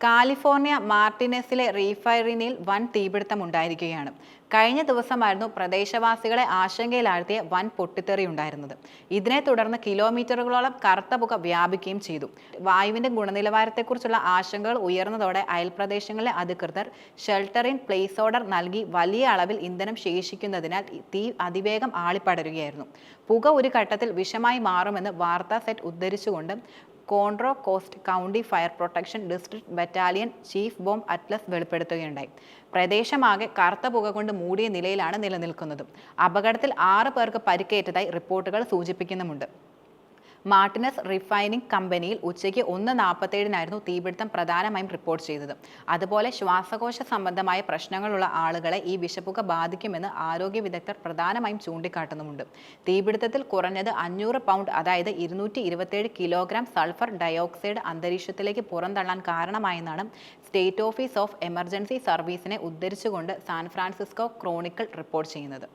California മാർട്ടിനെസിലെ റീഫൈറിനിൽ വൻ തീപിടുത്തം ഉണ്ടായിരിക്കുകയാണ് കഴിഞ്ഞ ദിവസമായിരുന്നു പ്രദേശവാസികളെ ആശങ്കയിലാഴ്ത്തിയ വൻ പൊട്ടിത്തെറി ഉണ്ടായിരുന്നത് ഇതിനെ തുടർന്ന് കിലോമീറ്ററുകളോളം കറുത്ത പുക വ്യാപിക്കുകയും ചെയ്തു. വായുവിന്റെ ഗുണനിലവാരത്തെക്കുറിച്ചുള്ള ആശങ്കകൾ ഉയർന്നതോടെ അയൽപ്രദേശങ്ങളിലെ അധികൃതർ ഷെൽട്ടർ ഇൻ പ്ലേസ് ഓർഡർ നൽകി വലിയ അളവിൽ ഇന്ധനം ശേഷിക്കുന്നതിനാൽ തീ അതിവേഗം ആളിപ്പടരുകയായിരുന്നു. പുക ഒരു ഘട്ടത്തിൽ വിഷമായി മാറുമെന്ന് വാർത്താ സെറ്റ് ഉദ്ധരിച്ചുകൊണ്ട് Contra Costa County fire protection district battalion chief bomb Atlas വെളിപ്പെടുത്തുകയുണ്ടായി. പ്രദേശമാകെ കറുത്ത പുക കൊണ്ട് മൂടിയ നിലയിലാണ് നിലനിൽക്കുന്നത്. അപകടത്തിൽ ആറ് പേർക്ക് പരിക്കേറ്റതായി റിപ്പോർട്ടുകൾ സൂചിപ്പിക്കുന്നുമുണ്ട്. മാർട്ടിനസ് റിഫൈനിങ് കമ്പനിയിൽ ഉച്ചയ്ക്ക് ഒന്ന് നാൽപ്പത്തേഴിനായിരുന്നു തീപിടുത്തം പ്രധാനമായും റിപ്പോർട്ട് ചെയ്തത്. അതുപോലെ ശ്വാസകോശ സംബന്ധമായ പ്രശ്നങ്ങളുള്ള ആളുകളെ ഈ വിഷപ്പുക ബാധിക്കുമെന്ന് ആരോഗ്യ വിദഗ്ധർ പ്രധാനമായും ചൂണ്ടിക്കാട്ടുന്നുമുണ്ട്. തീപിടുത്തത്തിൽ കുറഞ്ഞത് അഞ്ഞൂറ് പൗണ്ട് അതായത് ഇരുന്നൂറ്റി ഇരുപത്തേഴ് കിലോഗ്രാം സൾഫർ ഡയോക്സൈഡ് അന്തരീക്ഷത്തിലേക്ക് പുറന്തള്ളാൻ കാരണമായെന്നാണ് സ്റ്റേറ്റ് ഓഫീസ് ഓഫ് എമർജൻസി സർവീസിനെ ഉദ്ധരിച്ചുകൊണ്ട് സാൻ ഫ്രാൻസിസ്കോ ക്രോണിക്കിൾ റിപ്പോർട്ട് ചെയ്യുന്നത്.